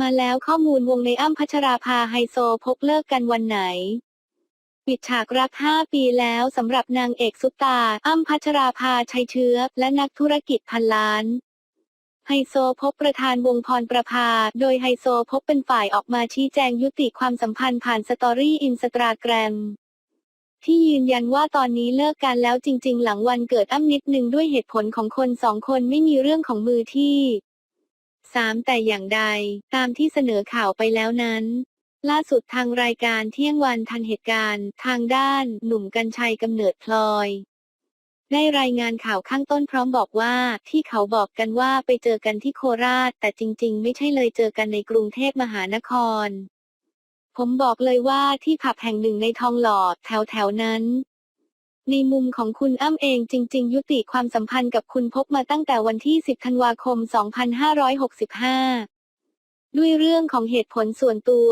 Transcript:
มาแล้วข้อมูลวงในอ้ำพัชราภาไฮโซพกเลิกกันวันไหน ปิดฉากรัก 5 ปีแล้วสำหรับนางเอกซุปตา อ้ำพัชราภาชัยเชื้อ และนักธุรกิจพันล้าน ไฮโซพบประธานวงพรประภา โดยไฮโซพบเป็นฝ่ายออกมาชี้แจงยุติความสัมพันธ์ผ่านสตอรี่อินสตาแกรมที่ยืนยันว่าตอนนี้เลิกกันแล้วจริง ๆ หลังวันเกิดอ้ำนิดนึงด้วยเหตุผลของคนสองคนไม่มีเรื่องของมือที่ 3 แต่อย่างใด ตามที่เสนอข่าวไปแล้วนั้น ล่าสุดทางรายการเที่ยงวันทันเหตุการณ์ ทางด้าน หนุ่มกัญชัยกำเนิดพลอย ได้รายงานข่าวข้างต้นพร้อมบอกว่าที่เขาบอกกันว่าไปเจอกันที่โคราช แต่จริง ๆ ไม่ใช่เลยเจอกันในกรุงเทพมหานคร ผมบอกเลยว่าที่ผับแห่งหนึ่งในทองหล่อแถวแถวๆนั้น ในมุมของคุณอ้ำเองจริง ๆ ยุติความสัมพันธ์กับคุณพบมาตั้งแต่วันที่ 10 ธันวาคม 2565 ด้วยเรื่องของเหตุผลส่วนตัว